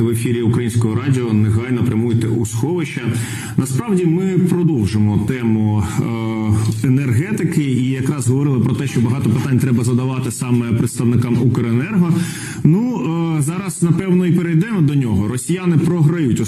В ефірі українського радіо негайно прямуйте у сховище. Насправді ми продовжимо тему е, енергетики і якраз говорили про те, що багато питань треба задавати саме представникам Укренерго. Ну е, зараз напевно і перейдемо до нього. Росіяни програють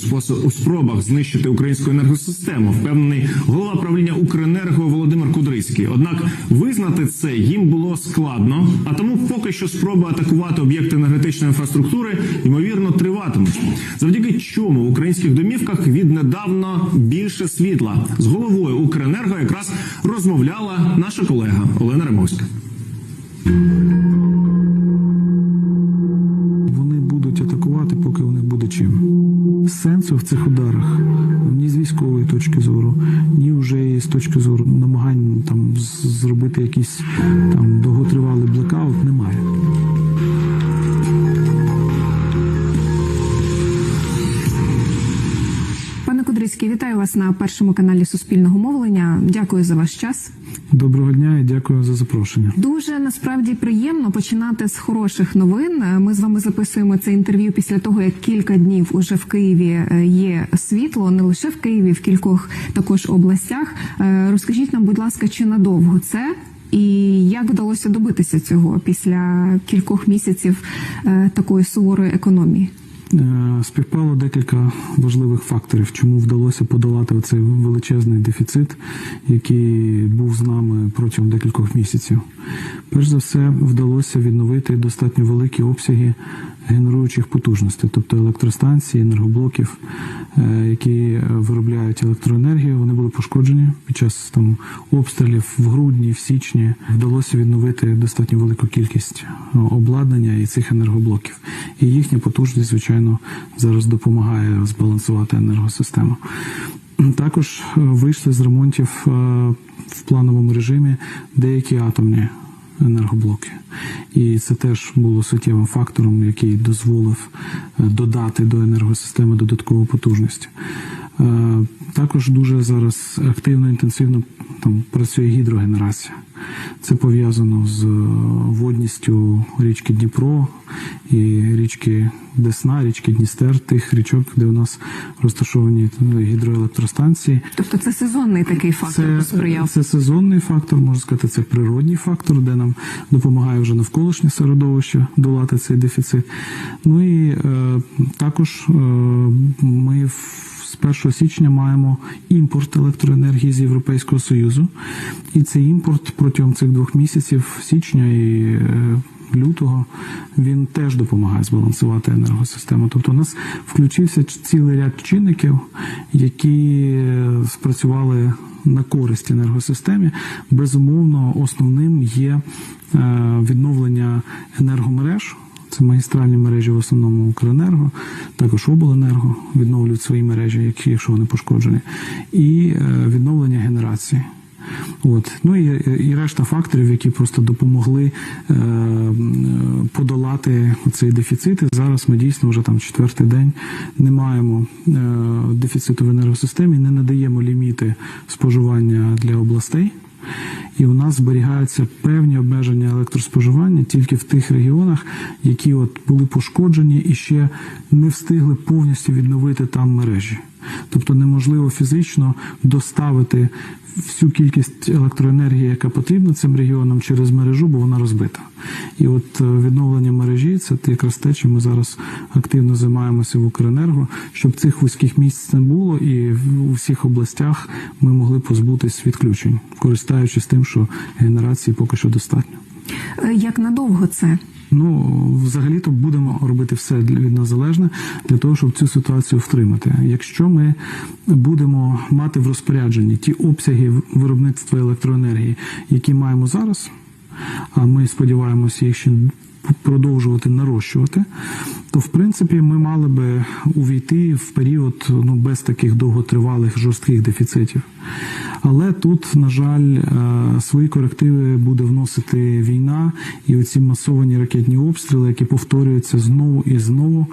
у спробах знищити українську енергосистему. Впевнений голова правління Укренерго Володимир Кудрицький. Однак визнати це їм було складно, а тому поки що спроби атакувати об'єкти енергетичної інфраструктури ймовірно триватимуть. Завдяки чому в українських домівках віднедавна більше світла з головою Укренерго якраз розмовляла наша колега Олена Римовська. Вони будуть атакувати, поки у них буде чим. Сенсу в цих ударах ні з військової точки зору, ні вже з точки зору намагань там зробити якийсь там довготривалий блекаут немає. Пане вітаю вас на першому каналі Суспільного мовлення. Дякую за ваш час. Доброго дня і дякую за запрошення. Дуже насправді приємно починати з хороших новин. Ми з вами записуємо це інтерв'ю після того, як кілька днів уже в Києві е, є світло, не лише в Києві, в кількох також областях. Е, Розкажіть нам, будь ласка, чи надовго це? І як вдалося добитися цього після кількох місяців е, такої суворої економії? Е, Співпало декілька важливих факторів, чому вдалося подолати оцей величезний дефіцит, який був з нами протягом декількох місяців. Перш за все, вдалося відновити достатньо великі обсяги генеруючих потужностей, тобто електростанції, енергоблоків, які виробляють електроенергію. Вони були пошкоджені під час там обстрілів в грудні, в січні. Вдалося відновити достатньо велику кількість е, обладнання і цих енергоблоків. І їхня потужність, звичайно, зараз допомагає збалансувати енергосистему. Також е, вийшли з ремонтів е, в плановому режимі деякі атомні енергоблоки. І це теж було суттєвим фактором, який дозволив е, додати до енергосистеми додаткову потужність. Е, Також дуже зараз активно інтенсивно там працює гідрогенерація. Це пов'язано з е, водністю річки Дніпро і річки Десна, річки Дністер, тих річок, де у нас розташовані е, гідроелектростанції. Тобто це сезонний такий фактор Це, посприяв. це сезонний фактор, можна сказати, це природній фактор, де нам допомагає вже навколишнє середовище долати цей дефіцит. Ну і е, також е, ми в- з 1 січня маємо імпорт електроенергії з Європейського Союзу. І цей імпорт протягом цих двох місяців, січня і е, лютого, він теж допомагає збалансувати енергосистему. Тобто у нас включився цілий ряд чинників, які е, спрацювали на користь енергосистемі. Безумовно, основним є е, відновлення енергомереж. Це магістральні мережі в основному Укренерго, також обленерго відновлюють свої мережі, які- якщо вони пошкоджені, і е, відновлення генерації. От. Ну і, і решта факторів, які просто допомогли е, подолати цей дефіцит. І зараз ми дійсно вже там четвертий день не маємо е, дефіциту в енергосистемі, не надаємо ліміти споживання для областей. І у нас зберігаються певні обмеження електроспоживання тільки в тих регіонах, які от були пошкоджені і ще не встигли повністю відновити там мережі. Тобто неможливо фізично доставити всю кількість електроенергії, яка потрібна цим регіонам через мережу, бо вона розбита. І от е, відновлення мережі це якраз те, чим ми зараз активно займаємося в Укренерго, щоб цих вузьких місць не було, і у всіх областях ми могли позбутись відключень, користуючись тим, що генерації поки що достатньо. Е, Як надовго це? Ну, взагалі-то будемо робити все від нас залежне для того, щоб цю ситуацію втримати. Якщо ми будемо мати в розпорядженні ті обсяги виробництва електроенергії, які маємо зараз, а ми сподіваємося їх ще продовжувати нарощувати, то в принципі ми мали би увійти в період ну, без таких довготривалих жорстких дефіцитів. Але тут, на жаль, е, свої корективи буде вносити війна і оці масовані ракетні обстріли, які повторюються знову і знову.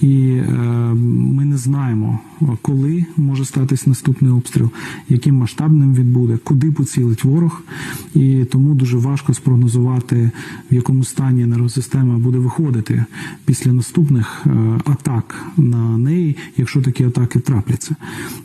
І е, ми не знаємо, коли може статись наступний обстріл, яким масштабним він буде, куди поцілить ворог, і тому дуже важко спрогнозувати, в якому стані енергосистема буде виходити після наступних е, атак на неї, якщо такі атаки трапляться.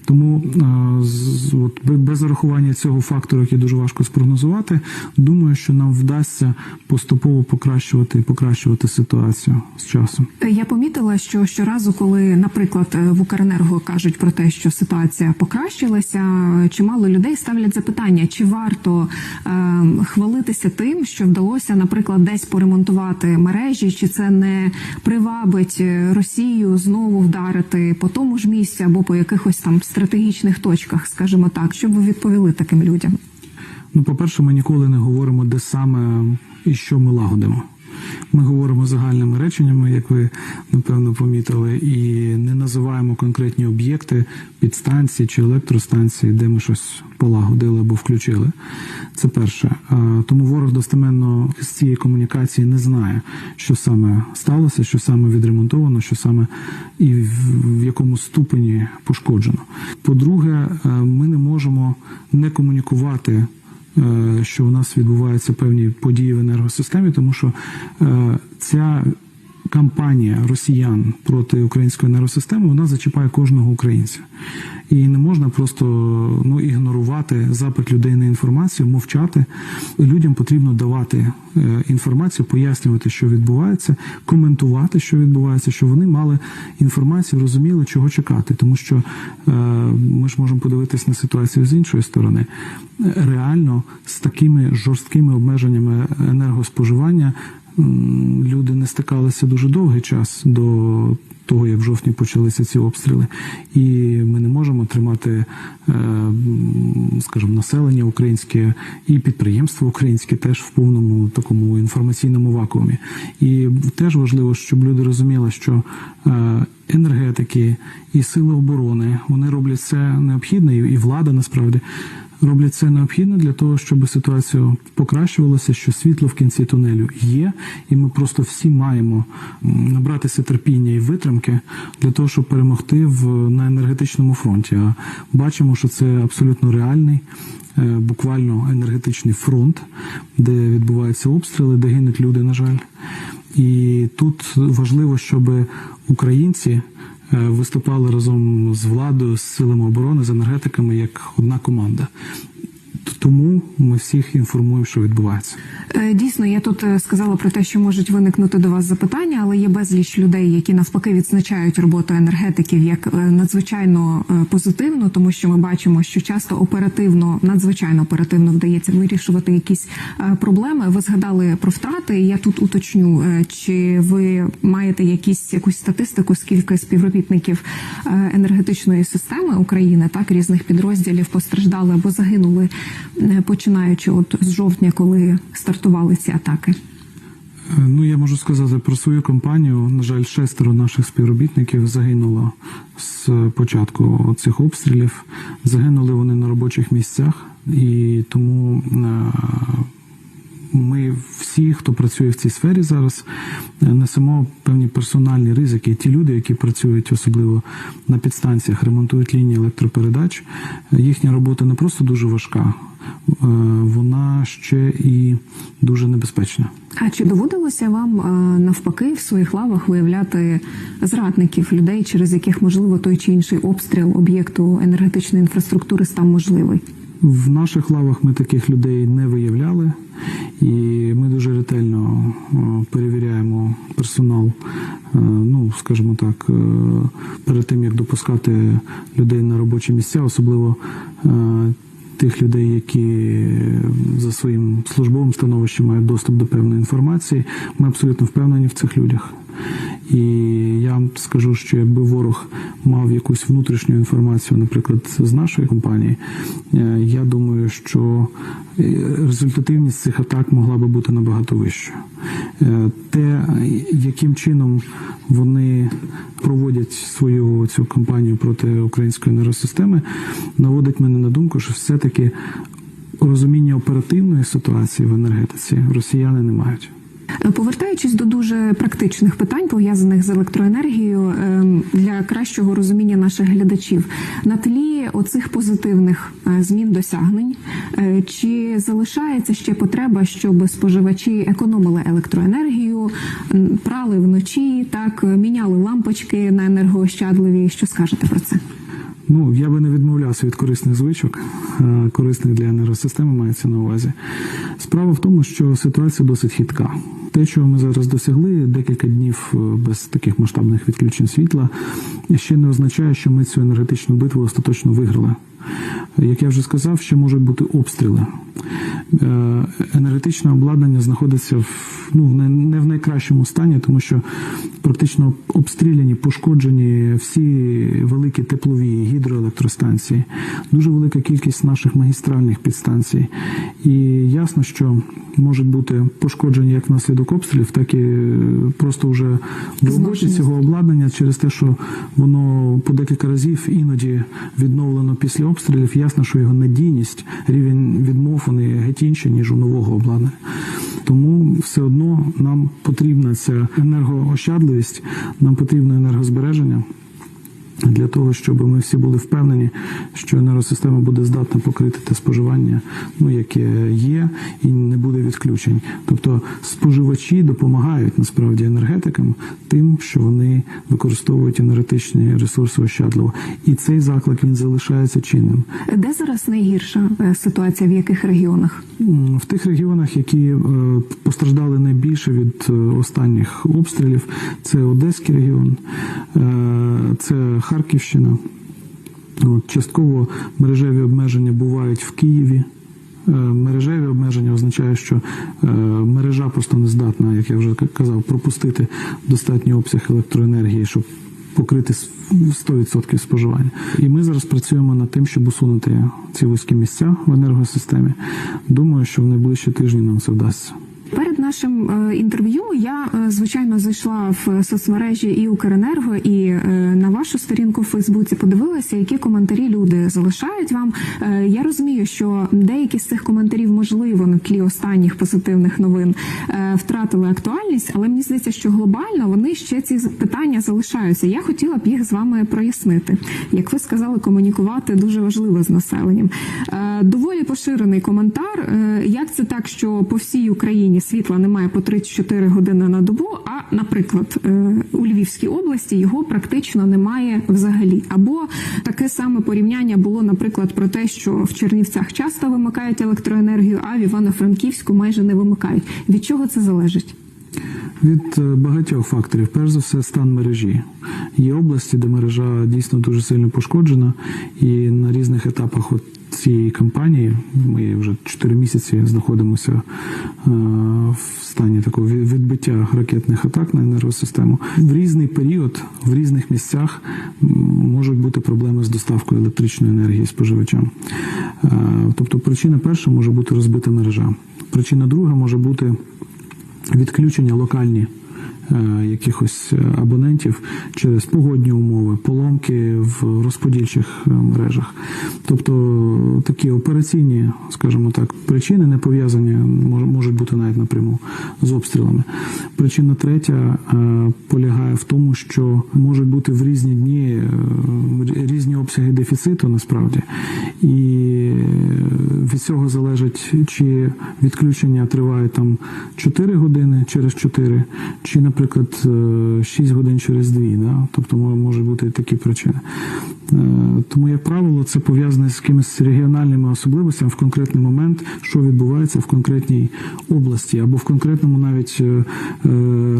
Тому е, з- от, без зарахування цього фактору, який дуже важко спрогнозувати, думаю, що нам вдасться поступово покращувати і покращувати ситуацію з часом. Я помітила, що щоразу, коли, наприклад, е, в Укренерго кажуть про те, що ситуація покращилася, чимало людей ставлять запитання, чи варто е, хвалитися тим, що вдалося, наприклад, десь поремонтувати мережі, чи це не привабить е, Росію знову вдарити по тому ж місці або по якихось там стратегічних точках, скажімо так, що б ви відповіли таким людям? Ну, по-перше, ми ніколи не говоримо, де саме і що ми лагодимо. Ми говоримо загальними реченнями, як ви напевно помітили, і не називаємо конкретні об'єкти, підстанції чи електростанції, де ми щось полагодили або включили. Це перше. Тому ворог достеменно з цієї комунікації не знає, що саме сталося, що саме відремонтовано, що саме і в якому ступені пошкоджено. По-друге, е, ми не можемо не комунікувати що у нас відбуваються певні події в енергосистемі, тому що е, ця кампанія росіян проти української енергосистеми вона зачіпає кожного українця. І не можна просто ну, ігнорувати запит людей на інформацію, мовчати. Людям потрібно давати е, інформацію, пояснювати, що відбувається, коментувати, що відбувається, щоб вони мали інформацію, розуміли, чого чекати. Тому що е, ми ж можемо подивитись на ситуацію з іншої сторони. Е, Реально з такими жорсткими обмеженнями енергоспоживання люди не стикалися дуже довгий час до того, як в жовтні почалися ці обстріли, і ми не можемо тримати, е, скажімо, населення українське і підприємства українське теж в повному такому інформаційному вакуумі. І теж важливо, щоб люди розуміли, що е, енергетики і сили оборони вони роблять це необхідне, і влада насправді роблять це необхідно для того, щоб ситуація покращувалася, що світло в кінці тунелю є, і ми просто всі маємо набратися терпіння і витримки для того, щоб перемогти в на енергетичному фронті. А бачимо, що це абсолютно реальний. е, Буквально енергетичний фронт, де відбуваються обстріли, де гинуть люди, на жаль. І тут важливо, щоб українці виступали разом з владою, з силами оборони, з енергетиками як одна команда. Тому ми всіх інформуємо, що відбувається. Е, Дійсно, я тут е, сказала про те, що можуть виникнути до вас запитання, але є безліч людей, які навпаки відзначають роботу енергетиків як е, надзвичайно позитивно, тому що ми бачимо, що часто оперативно, надзвичайно оперативно вдається вирішувати якісь проблеми. Ви згадали про втрати. Я тут уточню, чи ви маєте якісь якусь статистику, скільки співробітників енергетичної системи України, так різних підрозділів постраждали або загинули, починаючи от з жовтня, коли стартували ці атаки. Е, Ну, я можу сказати про свою компанію. На жаль, шестеро наших співробітників загинуло з початку цих обстрілів. Загинули вони на робочих місцях, і тому е, ми всі, хто працює в цій сфері зараз, е, несемо певні персональні ризики. Ті люди, які працюють особливо на підстанціях, ремонтують лінії електропередач, е, їхня робота не просто дуже важка, е, вона ще і дуже небезпечна. А чи доводилося вам навпаки в своїх лавах виявляти зрадників людей, через яких можливо той чи інший обстріл об'єкту енергетичної інфраструктури став можливий? В наших лавах ми таких людей не виявляли, і ми дуже ретельно е, перевіряємо персонал. е, Ну, скажімо так, е, перед тим як допускати людей на робочі місця, особливо тих людей, які за своїм службовим становищем мають доступ до певної інформації. Ми абсолютно впевнені в цих людях. І я вам скажу, що якби ворог мав якусь внутрішню інформацію, наприклад, з нашої компанії, е, я думаю, що е, результативність цих атак могла би бути набагато вищою. Е, Те, яким чином вони проводять свою цю кампанію проти української енергосистеми, наводить мене на думку, що все-таки розуміння оперативної ситуації в енергетиці росіяни не мають. Повертаючись до дуже практичних питань, пов'язаних з електроенергією, ем, для кращого розуміння наших глядачів, на тлі оцих позитивних е, змін досягнень, е, чи залишається ще потреба, щоб споживачі економили електроенергію, прали вночі, так міняли лампочки на енергоощадливі? Що скажете про це? Ну, я би не відмовлявся від корисних звичок, е, корисних для енергосистеми мається на увазі. Справа в тому, що ситуація досить хитка. Те, що ми зараз досягли, декілька днів е, без таких масштабних відключень світла, ще не означає, що ми цю енергетичну битву остаточно виграли. Як я вже сказав, ще можуть бути обстріли. Е, Енергетичне обладнання знаходиться в ну не- в найкращому стані, тому що практично обстріляні, пошкоджені всі великі теплові гідроелектростанції, дуже велика кількість наших магістральних підстанцій. І ясно, що можуть бути пошкоджені як внаслідок обстрілів, так і е, просто вже в роботі цього обладнання через те, що воно по декілька разів іноді відновлено після обстрілів. Ясно, що його надійність, рівень відмов вони геть інші, ніж у нового обладнання. Тому все одно нам потрібна ця енергоощадливість, нам потрібно енергозбереження. Для того щоб ми всі були впевнені, що енергосистема буде здатна покрити те споживання, ну яке є, і не буде відключень. Тобто споживачі допомагають насправді енергетикам тим, що вони використовують енергетичні ресурси ощадливо. І цей заклик він залишається чинним. Де зараз найгірша е, ситуація, в яких регіонах? В тих регіонах, які е, постраждали найбільше від е, останніх обстрілів, це Одеський регіон, це Харківщина. От, частково мережеві обмеження бувають в Києві. Е, Мережеві обмеження означає, що е, мережа просто не здатна, як я вже казав, пропустити достатній обсяг електроенергії, щоб покрити 100% споживання. І ми зараз працюємо над тим, щоб усунути ці вузькі місця в енергосистемі. Думаю, що в найближчі тижні нам це вдасться. Нашим е, інтерв'ю я е, звичайно зайшла в соцмережі і Укренерго, і е, на вашу сторінку в Фейсбуці подивилася, які коментарі люди залишають вам. Я розумію, що деякі з цих коментарів, можливо, на тлі останніх позитивних новин втратили актуальність, але мені здається, що глобально вони ще ці питання залишаються. Я хотіла б їх з вами прояснити. Як ви сказали, комунікувати дуже важливо з населенням. Доволі поширений коментар. Як це так, що по всій Україні світла немає по 34 години на добу, а, наприклад, е, у Львівській області його практично немає взагалі. Або таке саме порівняння було, наприклад, про те, що в Чернівцях часто вимикають електроенергію, а в Івано-Франківську майже не вимикають. Від чого це залежить? Від е, багатьох факторів, перш за все, стан мережі. Є області, де мережа дійсно дуже сильно пошкоджена, і на різних етапах от цієї кампанії ми вже 4 місяці знаходимося е, в стані такого відбиття ракетних атак на енергосистему. В різний період, в різних місцях можуть бути проблеми з доставкою електричної енергії споживачам. Е, Тобто, причина перша може бути розбита мережа. Причина друга може бути відключення локальні якихось е, абонентів через погодні умови, поломки в розподільчих е, мережах. Тобто такі операційні, скажімо так, причини не пов'язані, можуть бути навіть напряму з обстрілами. Причина третя е, полягає в тому, що можуть бути в різні дні е, різні обсяги дефіциту насправді. І від цього залежить, чи відключення триває там 4 години через 4, чи, наприклад, е, 6 годин через 2. Да? Тобто мо- можуть бути і такі причини. Е, Тому, як правило, це пов'язане з якимись регіональними особливостями в конкретний момент, що відбувається в конкретній області або в конкретному навіть е, е,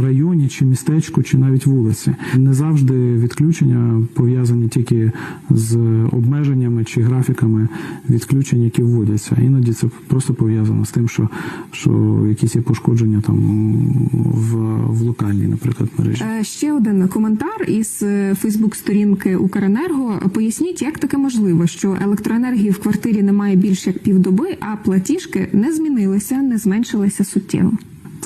районі, чи містечку, чи навіть вулиці. Не завжди відключення пов'язані тільки з обмеженнями чи графіками відключень, які вводяться. Іноді це просто пов'язано з тим, що, що якісь є пошкодження там в, в локальній, наприклад, мережі. Е, Ще один коментар із е, Фейсбук-сторінки Укренерго. Поясніть, як таке можливо, що електроенергії в квартирі немає більше як півдоби, а платіжки не змінилися, не зменшилися суттєво.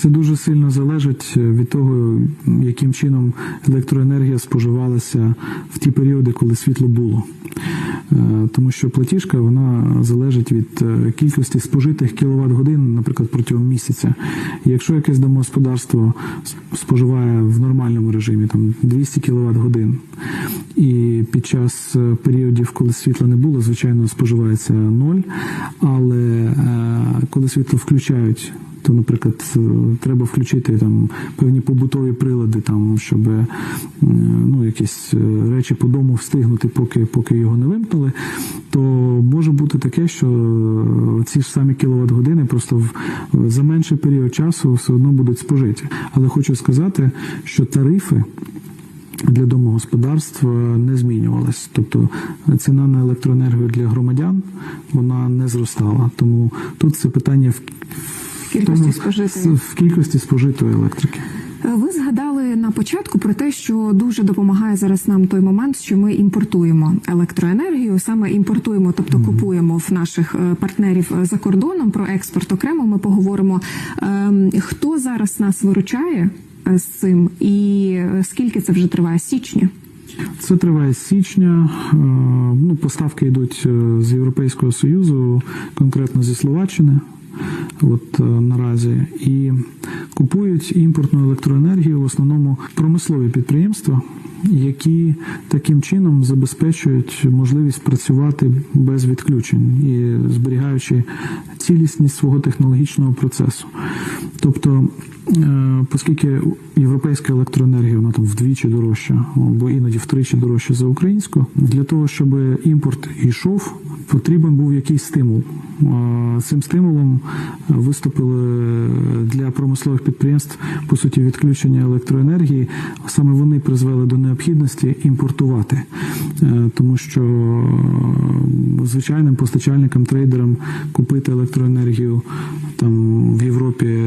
Це дуже сильно залежить від того, яким чином електроенергія споживалася в ті періоди, коли світло було. Е, Тому що платіжка вона залежить від е, кількості спожитих кіловат годин, наприклад, протягом місяця. І якщо якесь домогосподарство споживає в нормальному режимі там 200 кіловат годин, і під час е, періодів, коли світла не було, звичайно, споживається ноль. Але е, коли світло включають, то, наприклад, е, треба включити там певні побутові прилади, там, щоб е, ну, якісь е, речі по дому встигнути, поки, поки його не вимкнули, то може бути таке, що ці ж самі кіловат години просто в, за менший період часу все одно будуть спожиті. Але хочу сказати, що тарифи для домогосподарств е, не змінювалась. Тобто ціна на електроенергію для громадян вона не зростала. Тому тут це питання в Кількості спожитої. в кількості спожитої електрики. Е, Ви згадали на початку про те, що дуже допомагає зараз нам той момент, що ми імпортуємо електроенергію, саме імпортуємо, тобто купуємо в наших е, партнерів е, за кордоном. Про експорт окремо ми поговоримо. Ем, Хто зараз нас виручає з цим, і скільки це вже триває? З Січня? Це триває з січня. Ну, поставки йдуть з Європейського Союзу, конкретно зі Словаччини. От е, наразі і купують імпортну електроенергію в основному промислові підприємства, які таким чином забезпечують можливість працювати без відключень і зберігаючи цілісність свого технологічного процесу. Тобто, оскільки європейська електроенергія вона там вдвічі дорожча, або іноді втричі дорожча за українську, для того, щоб імпорт йшов, потрібен був якийсь стимул. Е, Цим стимулом виступили для промислових підприємств по суті відключення електроенергії. Саме вони призвели до необхідності імпортувати, Е, тому що е, звичайним постачальникам, трейдерам купити електроенергію там в Європі е,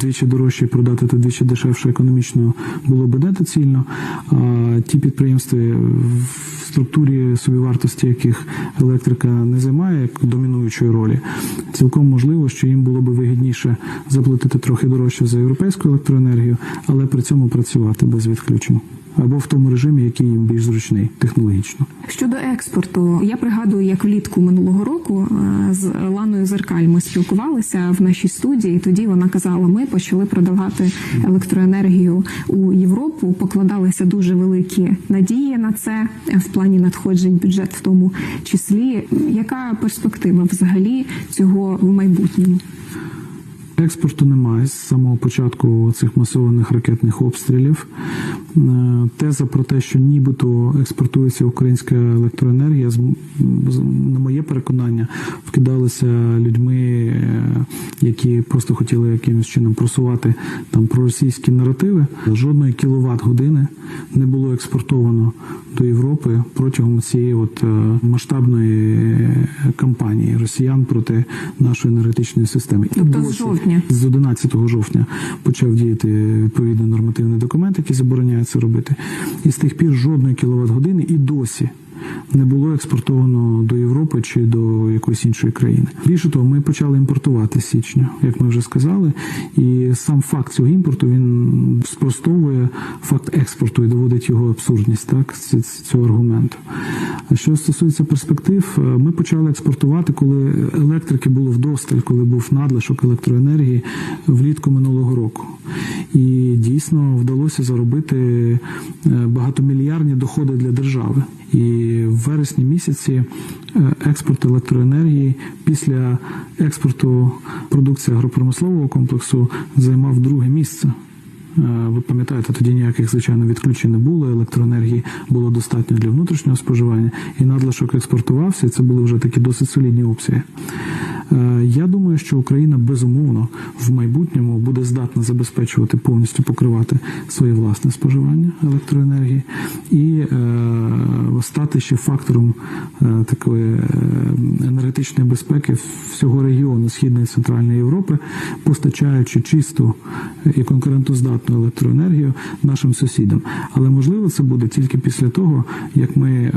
вдвічі дорожче продати та вдвічі дешевше економічно було би недоцільно. А ті підприємства в структурі собівартості, яких електрика не займає як домінуючої ролі, цілком можливо, що їм було би вигідніше заплатити трохи дорожче за європейську електроенергію, але при цьому працювати без відключень або в тому режимі, який їм більш зручний технологічно. Щодо експорту, я пригадую, як влітку минулого року е, з Ланою Зеркаль ми спілкувалися в нашій студії. Тоді вона казала, ми почали продавати електроенергію у Європу. Покладалися дуже великі надії на це в плані надходжень бюджет, в тому числі. Яка перспектива взагалі цього в майбутньому? Експорту немає з самого початку цих масованих ракетних обстрілів. Е, Теза про те, що нібито експортується українська електроенергія, на моє переконання, вкидалися людьми, е, які просто хотіли якимось чином просувати там проросійські наративи. Жодної кіловат години не було експортовано до Європи протягом цієї от е, масштабної кампанії росіян проти нашої енергетичної системи. Тобто з досі жовтня? з 11 жовтня почав діяти відповідний нормативний документ, який забороняє це робити. І з тих пір жодної кіловат години і досі. Не було експортовано до Європи чи до якоїсь іншої країни. Більше того, ми почали імпортувати з січня, як ми вже сказали. І сам факт цього імпорту він спростовує факт експорту і доводить його абсурдність, так ц- цього аргументу. Що стосується перспектив, е, ми почали експортувати, коли електрики було вдосталь, коли був надлишок електроенергії влітку минулого року. І дійсно вдалося заробити е, багатомільярдні доходи для держави. І в вересні місяці е, експорт електроенергії після експорту продукції агропромислового комплексу займав друге місце. Е, Ви пам'ятаєте, тоді ніяких звичайно відключень не було. Електроенергії було достатньо для внутрішнього споживання, і надлишок експортувався. І це були вже такі досить солідні обсяги. Е, Я думаю, що Україна безумовно в майбутньому буде здатна забезпечувати повністю покривати своє власне споживання електроенергії, і е, стати ще фактором е, такої енергетичної безпеки всього регіону Східної і Центральної Європи, постачаючи чисту і конкурентоздатну електроенергію нашим сусідам. Але можливо це буде тільки після того, як ми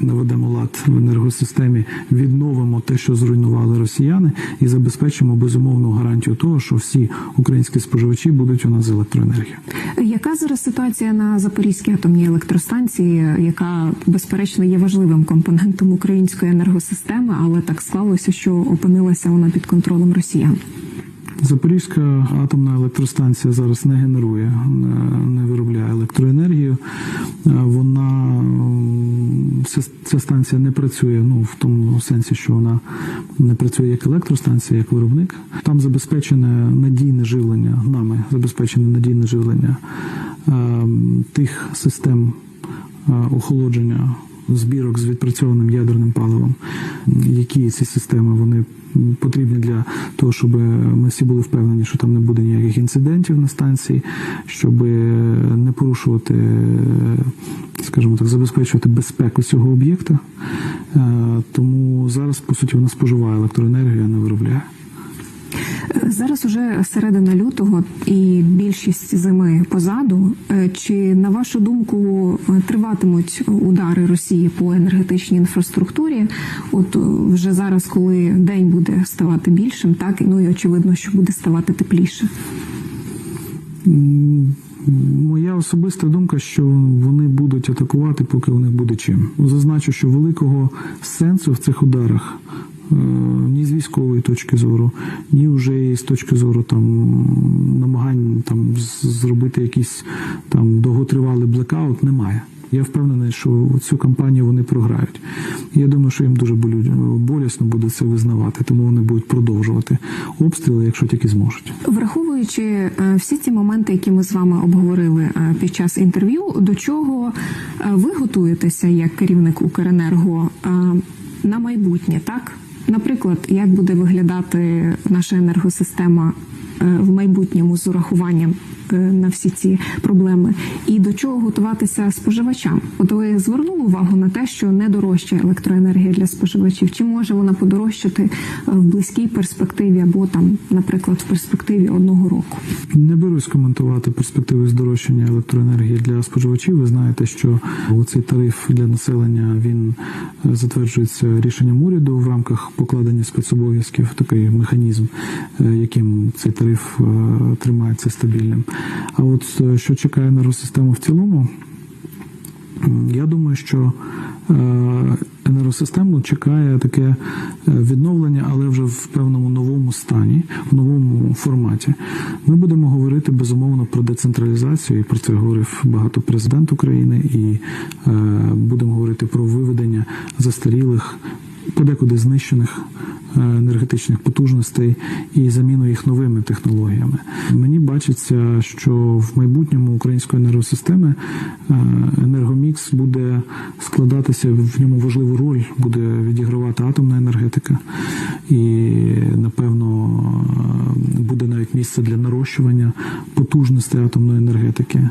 наведемо лад в енергосистемі, відновимо те, що зруйнували росіяни, і забезпечимо безумовну гарантію того, що всі українські споживачі будуть у нас з електроенергією. Яка зараз ситуація на Запорізькій атомній електростанції, яка безперечно є важливим компонентом української енергосистеми, але так склалося, що опинилася вона під контролем росіян? Запорізька атомна електростанція зараз не генерує, не- виробляє електроенергію. Е, Вона ця станція не працює, ну в тому сенсі, що вона не працює як електростанція, як виробник. Там забезпечене надійне живлення нами, забезпечене надійне живлення е, тих систем е, охолодження збірок з відпрацьованим ядерним паливом, які ці системи вони потрібні для того, щоб ми всі були впевнені, що там не буде ніяких інцидентів на станції, щоб не порушувати, скажімо так, забезпечувати безпеку цього об'єкта. Е, Тому зараз, по суті, вона споживає електроенергію, а не виробляє. Зараз уже середина лютого і більшість зими позаду. Е, Чи на вашу думку триватимуть удари Росії по енергетичній інфраструктурі? От е, вже зараз, коли день буде ставати більшим, так ну і очевидно, що буде ставати тепліше. Моя особиста думка, що вони будуть атакувати, поки них буде чим. Зазначу, що великого сенсу в цих ударах е, ні з військової точки зору, ні вже з точки зору там намагань там зробити якийсь там довготривалий блекаут немає. Я впевнений, що цю кампанію вони програють. Я думаю, що їм дуже болісно буде це визнавати, тому вони будуть продовжувати обстріли, якщо тільки зможуть. Враховуючи е, всі ці моменти, які ми з вами обговорили е, під час інтерв'ю, до чого е, ви готуєтеся як керівник Укренерго на майбутнє, так? Наприклад, як буде виглядати наша енергосистема е, в майбутньому з урахуванням на всі ці проблеми, і до чого готуватися споживачам? От ви звернули увагу на те, що не дорожча електроенергія для споживачів, чи може вона подорожчати е, в близькій перспективі або там, наприклад, в перспективі одного року? Не берусь коментувати перспективи здорожчання електроенергії для споживачів. Ви знаєте, що цей тариф для населення він е, затверджується рішенням уряду в рамках покладення спецобов'язків. Такий механізм, е, яким цей тариф е, тримається стабільним. А от е, що чекає енергосистему в цілому, Я думаю, що е, енергосистему чекає таке е, відновлення, але вже в певному новому стані, в новому форматі. Ми будемо говорити безумовно про децентралізацію, і про це говорив багато президент України, і будемо говорити про виведення застарілих, подекуди знищених енергетичних потужностей і заміну їх новими технологіями. Мені бачиться, що в майбутньому української енергосистеми е, енергомікс буде складатися в ньому важливу роль, буде відігравати атомна енергетика, і напевно е, буде навіть місце для нарощування потужностей атомної енергетики,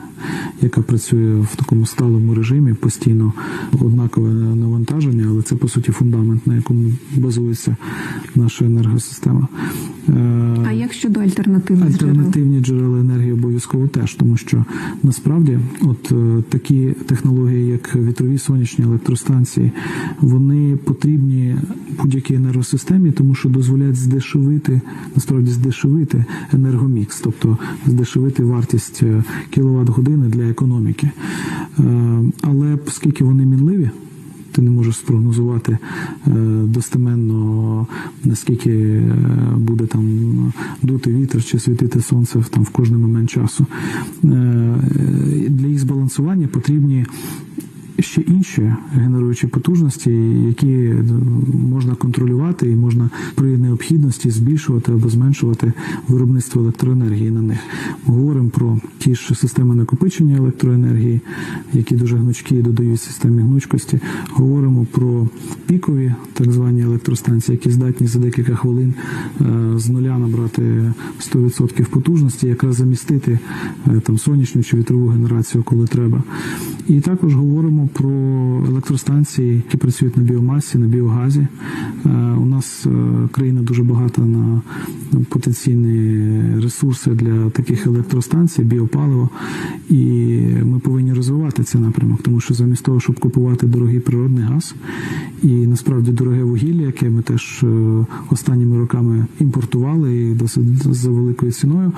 яка працює в такому сталому режимі, постійно однакове навантаження, але це по суті фундамент, на якому базується наша енергосистема. Е, А як щодо альтернативних джерел? Альтернативні джерела енергії обов'язково теж, тому що насправді, от е, такі технології, як вітрові сонячні електростанції, вони потрібні будь-якій енергосистемі, тому що дозволяють здешевити, насправді здешевити енергомікс, тобто здешевити вартість кіловат години для економіки. Е, Але оскільки вони мінливі. Ти не можеш спрогнозувати е, достеменно, наскільки е, буде там дути вітер чи світити сонце там в кожний момент часу. Е, Для їх збалансування потрібні ще інші генеруючі потужності, які е, можна контролювати і можна при необхідності збільшувати або зменшувати виробництво електроенергії на них. Ми говоримо про ті ж системи накопичення електроенергії, які дуже гнучкі і додають системі гнучкості. Говоримо про пікові так звані електростанції, які здатні за декілька хвилин е, з нуля набрати 100% потужності, якраз замістити е, там сонячну чи вітрову генерацію, коли треба. І також говоримо про електростанції, які працюють на біомасі, на біогазі. Е, У нас е, країна дуже багата на потенційні ресурси для таких електростанцій, біопаливо. І ми повинні розвивати цей напрямок, тому що замість того, щоб купувати дорогий природний газ і насправді дороге вугілля, яке ми теж е, останніми роками імпортували і досить за великою ціною,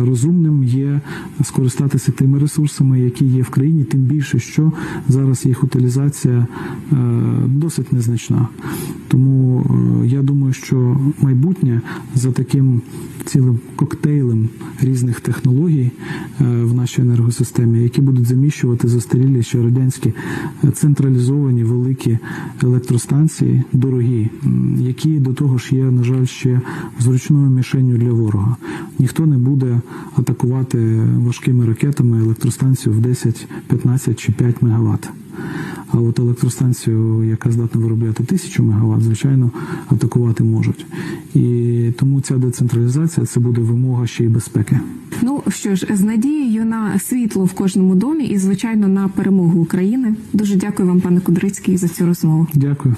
розумним є скористатися тими ресурсами, які є в країні, тим більше, що зараз їх утилізація е, досить незначна. Тому е, я думаю, що майбутнє за таким цілим коктейлем різних технологій е, в нашій енергосистемі, які будуть заміщувати застарілі ще радянські е, централізовані великі електростанції, дорогі, які до того ж є, на жаль, ще зручною мішенню для ворога. Ніхто не буде атакувати важкими ракетами електростанцію в 10, 15 чи 5 мегаватт. А от електростанцію, яка здатна виробляти тисячу мегаватт, звичайно, атакувати можуть. І тому ця децентралізація це буде вимога ще й безпеки. Ну що ж, з надією на світло в кожному домі і звичайно на перемогу України. Дуже дякую вам, пане Кудрицький, за цю розмову. Дякую.